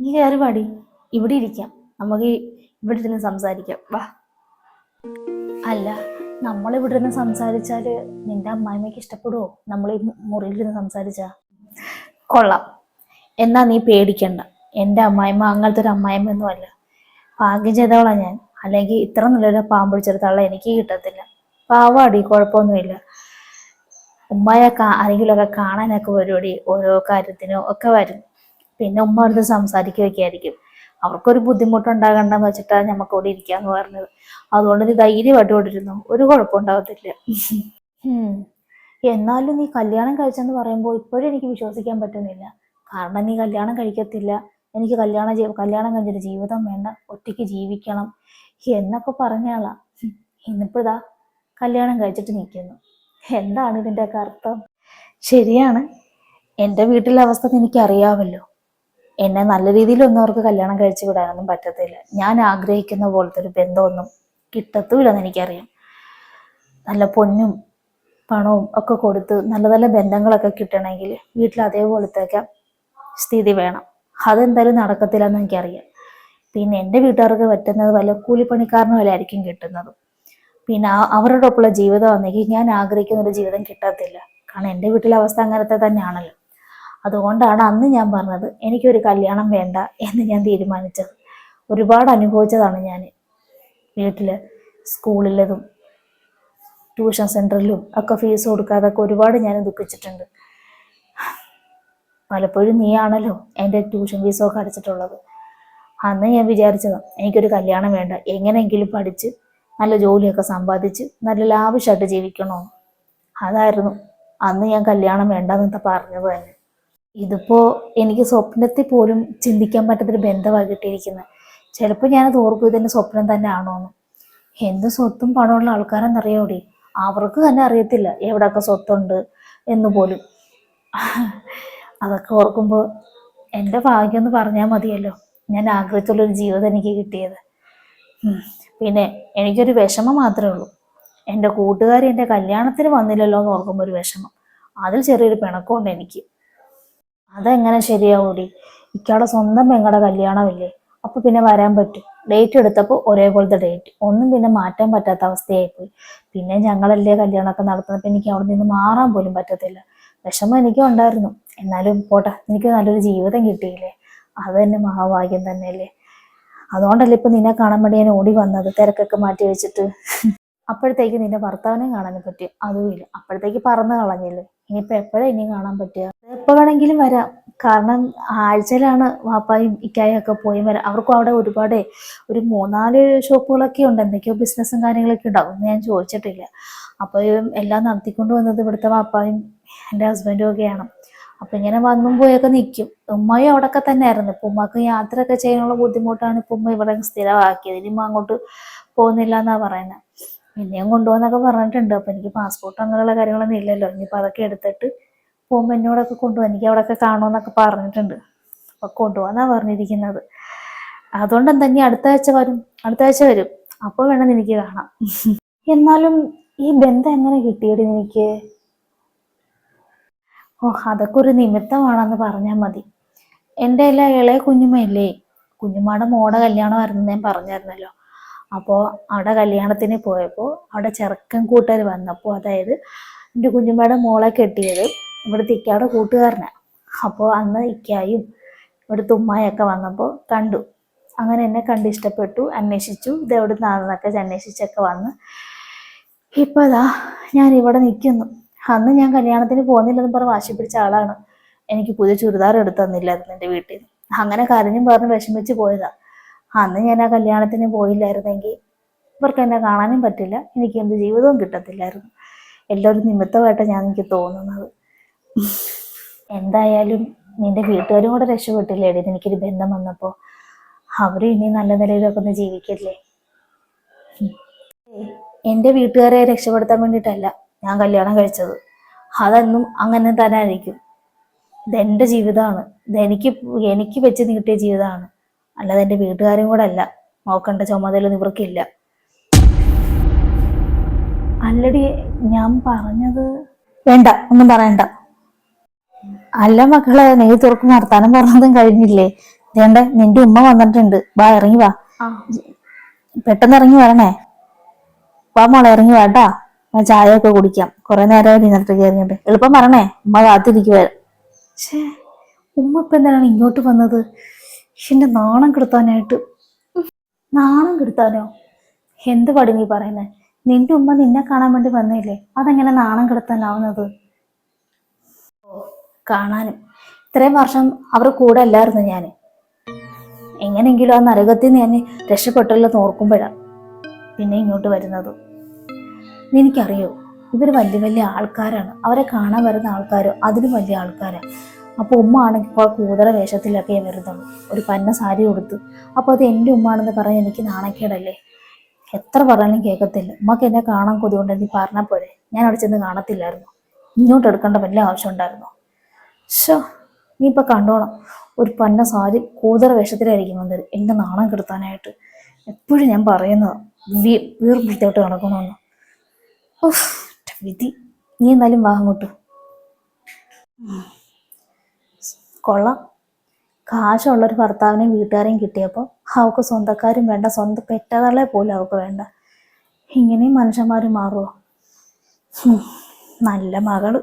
നീ കയറി പാടി ഇവിടെ ഇരിക്കാം. നമുക്ക് ഇവിടെ ഇരുന്ന് സംസാരിക്കാം. വാ. അല്ല നമ്മൾ ഇവിടെ ഇരുന്ന് സംസാരിച്ചാൽ നിന്റെ അമ്മായിമ്മയ്ക്ക് ഇഷ്ടപ്പെടുവോ? നമ്മൾ ഈ മുറിയിൽ ഇരുന്ന് സംസാരിച്ചാ? കൊള്ളാം. എന്നാ നീ പേടിക്കണ്ട. എന്റെ അമ്മായിമ്മ അങ്ങനത്തെ ഒരു അമ്മായിമ്മ ഒന്നും അല്ല. ഭാഗ്യം ചെയ്തവളാ ഞാൻ. അല്ലെങ്കിൽ ഇത്ര നല്ലൊരു പാമ്പിടിച്ചെടുത്തുള്ള എനിക്ക് കിട്ടത്തില്ല. പാവാടി കുഴപ്പമൊന്നുമില്ല ഉമ്മയെ കാ ആരെങ്കിലുമൊക്കെ കാണാനൊക്കെ വരുവടി? ഓരോ കാര്യത്തിനും ഒക്കെ വരും. പിന്നെ ഉമ്മ അടുത്ത് സംസാരിക്കുകയൊക്കെ ആയിരിക്കും അവർക്കൊരു ബുദ്ധിമുട്ടുണ്ടാകണ്ടെന്ന് വെച്ചിട്ടാണ് നമുക്ക് ഇവിടെ ഇരിക്കാന്ന് പറഞ്ഞത്. അതുകൊണ്ട് നീ ധൈര്യമായിട്ട് കൊണ്ടിരുന്നു ഒരു കുഴപ്പം ഉണ്ടാകത്തില്ല എന്നാലും നീ കല്യാണം കഴിച്ചെന്ന് പറയുമ്പോൾ ഇപ്പോഴും എനിക്ക് വിശ്വസിക്കാൻ പറ്റുന്നില്ല. കാരണം നീ കല്യാണം കഴിക്കത്തില്ല. എനിക്ക് കല്യാണം കല്യാണം കഴിഞ്ഞൊരു ജീവിതം വേണ്ട. ഒറ്റയ്ക്ക് ജീവിക്കണം. എന്നൊക്കെ പറഞ്ഞാളാ ഇന്നിപ്പോഴാ കല്യാണം കഴിച്ചിട്ട് നിൽക്കുന്നു എന്താണ് ഇതിന്റെയൊക്കെ അർത്ഥം? ശരിയാണ്. എന്റെ വീട്ടിലെ അവസ്ഥ എനിക്കറിയാമല്ലോ എന്നെ നല്ല രീതിയിലൊന്നും അവർക്ക് കല്യാണം കഴിച്ചു വിടാനൊന്നും പറ്റത്തില്ല. ഞാൻ ആഗ്രഹിക്കുന്ന പോലത്തെ ഒരു ബന്ധമൊന്നും കിട്ടത്തുമില്ലെന്ന് എനിക്കറിയാം. നല്ല പൊന്നും പണവും ഒക്കെ കൊടുത്ത് നല്ല നല്ല ബന്ധങ്ങളൊക്കെ കിട്ടണമെങ്കിൽ വീട്ടിൽ അതേപോലത്തെയൊക്കെ സ്ഥിതി വേണം. അതെന്തായാലും നടക്കത്തില്ലെന്ന് എനിക്കറിയാം. പിന്നെ എന്റെ വീട്ടുകാർക്ക് പറ്റുന്നത് വല്ല കൂലിപ്പണിക്കാരനും വല്ലായിരിക്കും കിട്ടുന്നത്. പിന്നെ ആ- അവരുടെ ജീവിതം വന്നെങ്കിൽ ഞാൻ ആഗ്രഹിക്കുന്ന ഒരു ജീവിതം കിട്ടത്തില്ല. കാരണം എന്റെ വീട്ടിലെ അവസ്ഥ അങ്ങനത്തെ തന്നെയാണല്ലോ. അതുകൊണ്ടാണ് അന്ന് ഞാൻ പറഞ്ഞത് എനിക്കൊരു കല്യാണം വേണ്ട എന്ന് ഞാൻ തീരുമാനിച്ചത്. ഒരുപാട് അനുഭവിച്ചതാണ് ഞാൻ വീട്ടിൽ സ്കൂളിലതും ട്യൂഷൻ സെന്ററിലും ഒക്കെ ഫീസ് കൊടുക്കാതൊക്കെ ഒരുപാട് ഞാൻ ദുഃഖിച്ചിട്ടുണ്ട്. പലപ്പോഴും നീയാണല്ലോ എന്റെ ട്യൂഷൻ ഫീസൊക്കെ അടച്ചിട്ടുള്ളത്. അന്ന് ഞാൻ വിചാരിച്ചത് എനിക്കൊരു കല്യാണം വേണ്ട എങ്ങനെയെങ്കിലും പഠിച്ച് നല്ല ജോലിയൊക്കെ സമ്പാദിച്ച് നല്ല ലാവിഷായിട്ട് ജീവിക്കണോ? അതായിരുന്നു അന്ന് ഞാൻ കല്യാണം വേണ്ട വേണ്ടെന്നൊക്കെ പറഞ്ഞത് തന്നെ. ഇതിപ്പോ എനിക്ക് സ്വപ്നത്തിൽ പോലും ചിന്തിക്കാൻ പറ്റാത്തൊരു ബന്ധമാണ് കിട്ടിയിരിക്കുന്നത്. ചിലപ്പോൾ ഞാനത് ഓർക്കും ഇതെന്റെ സ്വപ്നം തന്നെ ആണോന്ന് എന്ത് സ്വത്തും പണമുള്ള ആൾക്കാരെന്നറിയോടി അവർക്ക് തന്നെ അറിയത്തില്ല എവിടെയൊക്കെ സ്വത്തുണ്ട് എന്ന് പോലും. അതൊക്കെ ഓർക്കുമ്പോൾ എന്റെ ഭാഗ്യം എന്ന് പറഞ്ഞാൽ മതിയല്ലോ. ഞാൻ ആഗ്രഹിച്ചുള്ളൊരു ജീവിതം എനിക്ക് കിട്ടിയത്. പിന്നെ എനിക്കൊരു വിഷമം മാത്രമേ ഉള്ളൂ. എന്റെ കൂട്ടുകാരി എന്റെ കല്യാണത്തിന് വന്നില്ലല്ലോ എന്ന് ഓർക്കുമ്പോൾ ഒരു വിഷമം. അതിൽ ചെറിയൊരു പിണക്കമുണ്ട് എനിക്ക്. അതെങ്ങനെ ശരിയാവൂടി? ഇക്കാടെ സ്വന്തം പെങ്ങളുടെ കല്യാണമില്ലേ? അപ്പൊ പിന്നെ വരാൻ പറ്റും. ഡേറ്റ് എടുത്തപ്പോൾ ഒരേപോലത്തെ ഡേറ്റ് ഒന്നും പിന്നെ മാറ്റാൻ പറ്റാത്ത അവസ്ഥയായിപ്പോയി. പിന്നെ ഞങ്ങളല്ലേ കല്യാണമൊക്കെ നടത്തുന്നപ്പോൾ എനിക്ക് അവിടെ നിന്ന് മാറാൻ പോലും പറ്റത്തില്ല. വിഷമം എനിക്കും ഉണ്ടായിരുന്നു. എന്നാലും പോട്ടെ എനിക്ക് നല്ലൊരു ജീവിതം കിട്ടിയില്ലേ? അത് തന്നെ മഹാഭാഗ്യം തന്നെയല്ലേ? അതുകൊണ്ടല്ലേ ഇപ്പൊ നിന്നെ കാണാൻ വേണ്ടി ഞാൻ ഓടി വന്നത്? തിരക്കൊക്കെ മാറ്റി വെച്ചിട്ട്. അപ്പോഴത്തേക്ക് നിന്റെ ഭർത്താവിനെ കാണാൻ പറ്റി. അതുമില്ല. അപ്പോഴത്തേക്ക് പറന്ന് കളഞ്ഞില്ലേ? ഇനിയിപ്പോ എപ്പോഴാണ് ഇനി കാണാൻ പറ്റുക? എപ്പോ വേണമെങ്കിലും വരാം. കാരണം ആഴ്ചയിലാണ് വാപ്പായും ഇക്കായും ഒക്കെ പോയി വരാം. അവർക്കും അവിടെ ഒരുപാട് ഒരു മൂന്നാൽ ഷോപ്പുകളൊക്കെ ഉണ്ട്. എന്തൊക്കെയോ ബിസിനസ്സും കാര്യങ്ങളൊക്കെ ഉണ്ടാവും. ഞാൻ ചോദിച്ചിട്ടില്ല. അപ്പോൾ എല്ലാം നടത്തിക്കൊണ്ട് വന്നത് ഇവിടുത്തെ വാപ്പായും എന്റെ ഹസ്ബൻഡും ഒക്കെയാണ്. അപ്പൊ ഇങ്ങനെ വന്നും പോയൊക്കെ നിൽക്കും ഉമ്മയും അവിടെയൊക്കെ തന്നെ ആയിരുന്നു ഇപ്പൊ ഉമ്മക്ക് യാത്രയൊക്കെ ചെയ്യാനുള്ള ബുദ്ധിമുട്ടാണ് ഇപ്പൊ ഉമ്മ ഇവിടെ സ്ഥിരമാക്കിയത്. ഇനി അങ്ങോട്ട് പോകുന്നില്ല എന്നാ പറയുന്നത് പിന്നെയും കൊണ്ടുപോകാന്നൊക്കെ പറഞ്ഞിട്ടുണ്ട്. അപ്പൊ എനിക്ക് പാസ്പോർട്ട് അങ്ങനെയുള്ള കാര്യങ്ങളൊന്നും ഇല്ലല്ലോ. ഇനിയിപ്പോ അതൊക്കെ എടുത്തിട്ട് പോകുമ്പോ എന്നോടൊക്കെ കൊണ്ടുപോകും. എനിക്ക് അവിടെയൊക്കെ കാണുമെന്നൊക്കെ പറഞ്ഞിട്ടുണ്ട്. അപ്പൊ കൊണ്ടുപോകാന്നാ പറഞ്ഞിരിക്കുന്നത്. അതുകൊണ്ട് എന്താ ഇനി അടുത്ത ആഴ്ച വരും? അടുത്ത ആഴ്ച വരും. അപ്പോൾ വേണം എനിക്ക് കാണാം എന്നാലും ഈ ബന്ധം എങ്ങനെ കിട്ടിയത് എനിക്ക് ഓ അതൊക്കെ ഒരു നിമിത്തമാണെന്ന് പറഞ്ഞാൽ മതി. എന്റെ എല്ലാ ഇളയ കുഞ്ഞുമ്മയില്ലേ? കുഞ്ഞുമ്മയുടെ മോടെ കല്യാണമായിരുന്നു ഞാൻ പറഞ്ഞായിരുന്നല്ലോ. അപ്പോൾ അവിടെ കല്യാണത്തിന് പോയപ്പോൾ അവിടെ ചെറുക്കൻ കൂട്ടുകാർ വന്നപ്പോൾ അതായത് എന്റെ കുഞ്ഞുമ്മയുടെ മോളെ കെട്ടിയത് ഇവിടുത്തെ ഇക്കയുടെ കൂട്ടുകാരനാണ് അപ്പോൾ അന്ന് ഇക്കായും ഇവിടുത്തെ ഉമ്മായൊക്കെ വന്നപ്പോൾ കണ്ടു. അങ്ങനെ എന്നെ കണ്ട് ഇഷ്ടപ്പെട്ടു അന്വേഷിച്ചു ഇത് എവിടെ നിന്നാണെന്നൊക്കെ അന്വേഷിച്ചൊക്കെ വന്ന്. ഇപ്പൊ അതാ ഞാൻ ഇവിടെ നിൽക്കുന്നു അന്ന് ഞാൻ കല്യാണത്തിന് പോകുന്നില്ലെന്ന് പറഞ്ഞ് വാശി പിടിച്ച ആളാണ്. എനിക്ക് പുതിയ ചുരിദാർ എടുത്തു തന്നില്ലായിരുന്നു എന്റെ വീട്ടിൽ നിന്ന്. അങ്ങനെ കരഞ്ഞും പറഞ്ഞ് വിഷമിച്ച് പോയതാ. അന്ന് ഞാൻ ആ കല്യാണത്തിന് പോയില്ലായിരുന്നെങ്കിൽ ഇവർക്ക് എന്നെ കാണാനും പറ്റില്ല. എനിക്ക് എന്ത് ജീവിതവും കിട്ടത്തില്ലായിരുന്നു. എല്ലാവരും നിമിത്തമായിട്ട് ഞാൻ എനിക്ക് തോന്നുന്നത്. എന്തായാലും നിന്റെ വീട്ടുകാരും കൂടെ രക്ഷപ്പെട്ടില്ലേ എടി? എനിക്കൊരു ബന്ധം വന്നപ്പോൾ അവരും ഇനി നല്ല നിലയിലൊക്കെ ഒന്ന് ജീവിക്കല്ലേ? എന്റെ വീട്ടുകാരെ രക്ഷപ്പെടുത്താൻ വേണ്ടിട്ടല്ല ഞാൻ കല്യാണം കഴിച്ചത്. അതെന്നും അങ്ങനെ തന്നെ ആയിരിക്കും. ഇതെന്റെ ജീവിതമാണ്. ഇതെനിക്ക് എനിക്ക് വെച്ച് നീട്ടിയ ജീവിതമാണ്. അല്ലാതെ എന്റെ വീട്ടുകാരും കൂടെ അല്ല നോക്കേണ്ട ചുമതല ഇവർക്കില്ല. അല്ലടി ഞാൻ പറഞ്ഞത് വേണ്ട ഒന്നും പറയണ്ട. അല്ല മക്കളെ നെയ് തുറക്കും വർത്താനം പറഞ്ഞതും കഴിഞ്ഞില്ലേ? വേണ്ട നിന്റെ ഉമ്മ വന്നിട്ടുണ്ട്. വാ ഇറങ്ങി വാ. പെട്ടെന്ന് ഇറങ്ങി വരണേ. വാ മോളെ ഇറങ്ങി വാട്ടാ ഞാൻ ചായ ഒക്കെ കുടിക്കാം. കുറെ നേരമായി നിന്നിട്ട് കയറിഞ്ഞിട്ട് എളുപ്പം പറഞ്ഞേ ഉമ്മ കാത്തിരിക്കുവാ. ഉമ്മ ഇപ്പൊ എന്തിനാണ് ഇങ്ങോട്ട് വന്നത്? എന്റെ നാണം കെടുത്താനായിട്ട്. നാണം കെടുത്താനോ? എന്ത് പടി നീ പറയുന്നേ? നിന്റെ ഉമ്മ നിന്നെ കാണാൻ വേണ്ടി വന്നില്ലേ? അതെങ്ങനെ നാണം കെടുത്താനാവുന്നത്? കാണാനും. ഇത്രയും വർഷം അവർ കൂടെ അല്ലായിരുന്നു ഞാൻ എങ്ങനെയെങ്കിലും ആ നരകത്തിൽ നിന്ന് ഞാൻ രക്ഷപ്പെട്ടല്ലോ ഓർക്കുമ്പോഴാണ് പിന്നെ ഇങ്ങോട്ട് വരുന്നത്. എനിക്കറിയോ ഇവർ വലിയ വലിയ ആൾക്കാരാണ്. അവരെ കാണാൻ വരുന്ന ആൾക്കാരോ? അതിലും വലിയ ആൾക്കാരാണ് അപ്പോൾ ഉമ്മ ആണെങ്കിൽ ഇപ്പോൾ കൂതറ വേഷത്തിലൊക്കെ വരുന്നുള്ളൂ ഒരു പന്ന സാരി കൊടുത്തു അപ്പോൾ അത് എന്റെ ഉമ്മ ആണെന്ന് പറഞ്ഞ് എനിക്ക് നാണക്കേടല്ലേ? എത്ര പറഞ്ഞാലും കേൾക്കത്തില്ല. ഉമ്മക്ക് എന്നെ കാണാൻ കൊതുകൊണ്ട് നീ പറഞ്ഞാൽ പോരെ. ഞാൻ അവിടെ ചെന്ന് കാണത്തില്ലായിരുന്നു. ഇങ്ങോട്ട് എടുക്കേണ്ട വല്ല ആവശ്യം ഉണ്ടായിരുന്നു. ഷോ നീ ഇപ്പം കണ്ടോണം. ഒരു പന്ന സാരി കൂതറ വേഷത്തിലായിരിക്കും വന്നത്. എന്റെ നാണം കെടുത്താനായിട്ട്. എപ്പോഴും ഞാൻ പറയുന്നത് വീർപ്പിടുത്തോട്ട് വീർപ്പിടിത്തോട്ട് ഉഫ്, വിധി. നീ എന്നാലും വാ അങ്ങോട്ട് കാശുള്ള കൊള്ളാം. കാശുള്ളൊരു ഭർത്താവിനെയും വീട്ടുകാരെയും കിട്ടിയപ്പോൾ അവൾക്ക് സ്വന്തക്കാരും വേണ്ട സ്വന്തം പെറ്റകളെ പോലും അവൾക്ക് വേണ്ട. ഇങ്ങനെയും മനുഷ്യന്മാർ മാറുമോ നല്ല മകൾ.